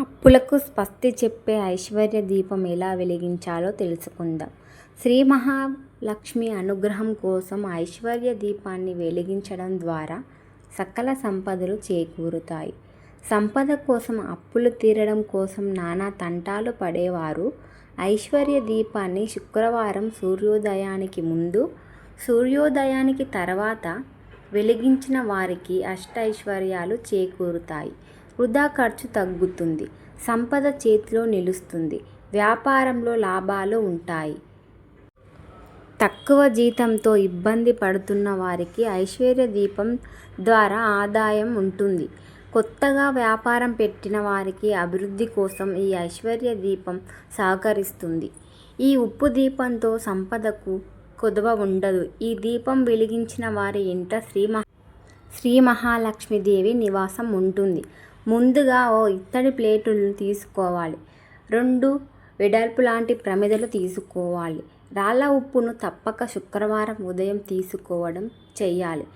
అప్పులకు స్వస్తి చెప్పే ఐశ్వర్య దీపం ఎలా వెలిగించాలో తెలుసుకుందాం. శ్రీ మహాలక్ష్మి అనుగ్రహం కోసం ఐశ్వర్య దీపాన్ని వెలిగించడం ద్వారా సకల సంపదలు చేకూరుతాయి. సంపద కోసం అప్పులు తీరడం కోసం నానా తంటాలు పడేవారు ఐశ్వర్య దీపాన్ని శుక్రవారం సూర్యోదయానికి ముందు, సూర్యోదయానికి తర్వాత వెలిగించిన వారికి అష్టైశ్వర్యాలు చేకూరుతాయి. వృధా ఖర్చు తగ్గుతుంది. సంపద చేతిలో నిలుస్తుంది. వ్యాపారంలో లాభాలు ఉంటాయి. తక్కువ జీతంతో ఇబ్బంది పడుతున్న వారికి ఐశ్వర్య దీపం ద్వారా ఆదాయం ఉంటుంది. కొత్తగా వ్యాపారం పెట్టిన వారికి అభివృద్ధి కోసం ఈ ఐశ్వర్య దీపం సహకరిస్తుంది. ఈ ఉప్పు దీపంతో సంపదకు కొదవ ఉండదు. ఈ దీపం వెలిగించిన వారి ఇంట శ్రీ శ్రీ మహాలక్ష్మీదేవి నివాసం ఉంటుంది. ముందుగా ఓ ఇత్తడి ప్లేటులను తీసుకోవాలి. రెండు వెడల్పు లాంటి ప్రమిదలు తీసుకోవాలి. రాళ్ళ ఉప్పును తప్పక శుక్రవారం ఉదయం తీసుకోవడం చెయ్యాలి.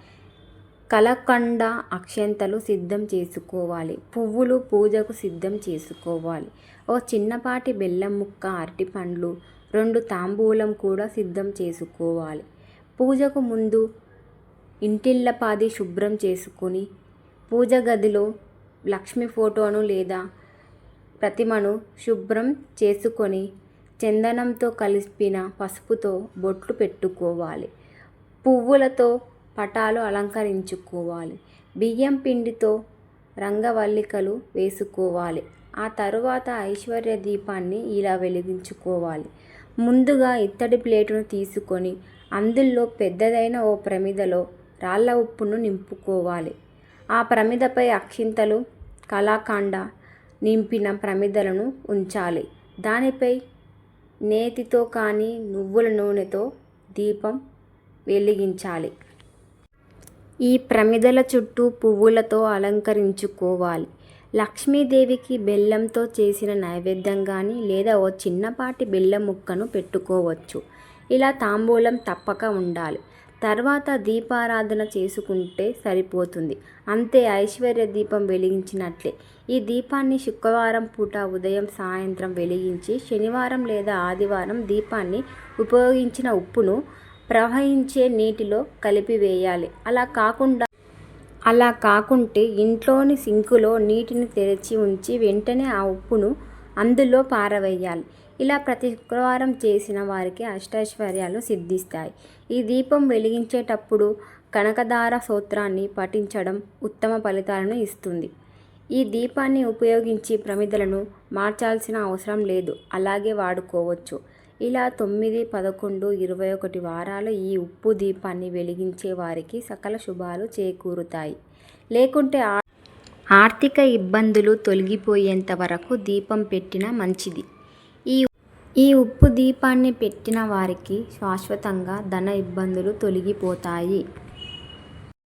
కలకండ, అక్షంతలు సిద్ధం చేసుకోవాలి. పువ్వులు పూజకు సిద్ధం చేసుకోవాలి. ఓ చిన్నపాటి బెల్లం ముక్క, అరటిపండ్లు, రెండు తాంబూలం కూడా సిద్ధం చేసుకోవాలి. పూజకు ముందు ఇంటిల్లిపాది శుభ్రం చేసుకుని పూజగదిలో లక్ష్మి ఫోటోను లేదా ప్రతిమను శుభ్రం చేసుకొని చందనంతో కలిపిన పసుపుతో బొట్లు పెట్టుకోవాలి. పువ్వులతో పటాలు అలంకరించుకోవాలి. బియ్యం పిండితో రంగవల్లికలు వేసుకోవాలి. ఆ తరువాత ఐశ్వర్య దీపాన్ని ఇలా వెలిగించుకోవాలి. ముందుగా ఇత్తడి ప్లేటును తీసుకొని అందులో పెద్దదైన ఓ ప్రమిదలో రాళ్ళ ఉప్పును నింపుకోవాలి. ఆ ప్రమిదపై అక్షింతలు, కళాఖండ నింపిన ప్రమిదలను ఉంచాలి. దానిపై నేతితో కానీ, నువ్వుల నూనెతో దీపం వెలిగించాలి. ఈ ప్రమిదల చుట్టూ పువ్వులతో అలంకరించుకోవాలి. లక్ష్మీదేవికి బెల్లంతో చేసిన నైవేద్యం కానీ లేదా ఓ చిన్నపాటి బెల్లం ముక్కను పెట్టుకోవచ్చు. ఇలా తాంబూలం తప్పక ఉండాలి. తర్వాత దీపారాధన చేసుకుంటే సరిపోతుంది. అంతే ఐశ్వర్య దీపం వెలిగించినట్లే. ఈ దీపాన్ని శుక్రవారం పూట ఉదయం, సాయంత్రం వెలిగించి శనివారం లేదా ఆదివారం దీపాన్ని ఉపయోగించిన ఉప్పును ప్రవహించే నీటిలో కలిపివేయాలి. అలా కాకుండా అలా కాకుంటే ఇంట్లోని సింకులో నీటిని తెరిచి ఉంచి వెంటనే ఆ ఉప్పును అందులో పారవేయాలి. ఇలా ప్రతి శుక్రవారం చేసిన వారికి అష్టైశ్వర్యాలు సిద్ధిస్తాయి. ఈ దీపం వెలిగించేటప్పుడు కనకధార సూత్రాన్ని పఠించడం ఉత్తమ ఫలితాలను ఇస్తుంది. ఈ దీపాన్ని ఉపయోగించి ప్రమిదలను మార్చాల్సిన అవసరం లేదు. అలాగే వాడుకోవచ్చు. ఇలా తొమ్మిది, పదకొండు, ఇరవై ఒకటి వారాలు ఈ ఉప్పు దీపాన్ని వెలిగించే వారికి సకల శుభాలు చేకూరుతాయి. లేకుంటే ఆర్థిక ఇబ్బందులు తొలగిపోయేంత వరకు దీపం పెట్టినా మంచిది. ఈ ఉప్పు దీపాన్ని పెట్టిన వారికి శాశ్వతంగా ధన ఇబ్బందులు తొలగిపోతాయి.